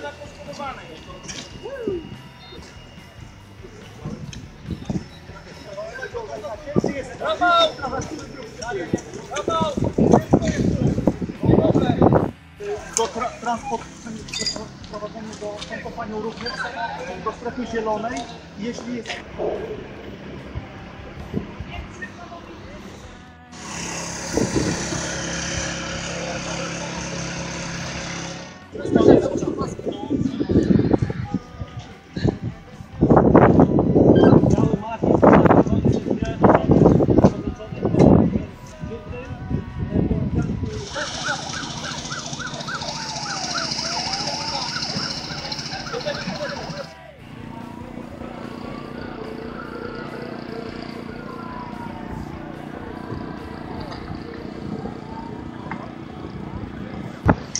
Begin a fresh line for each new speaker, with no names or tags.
zaparkowane jest.
do tra transport, prowadzenie do pompowania również do strefy zielonej. Jeśli jest
Cały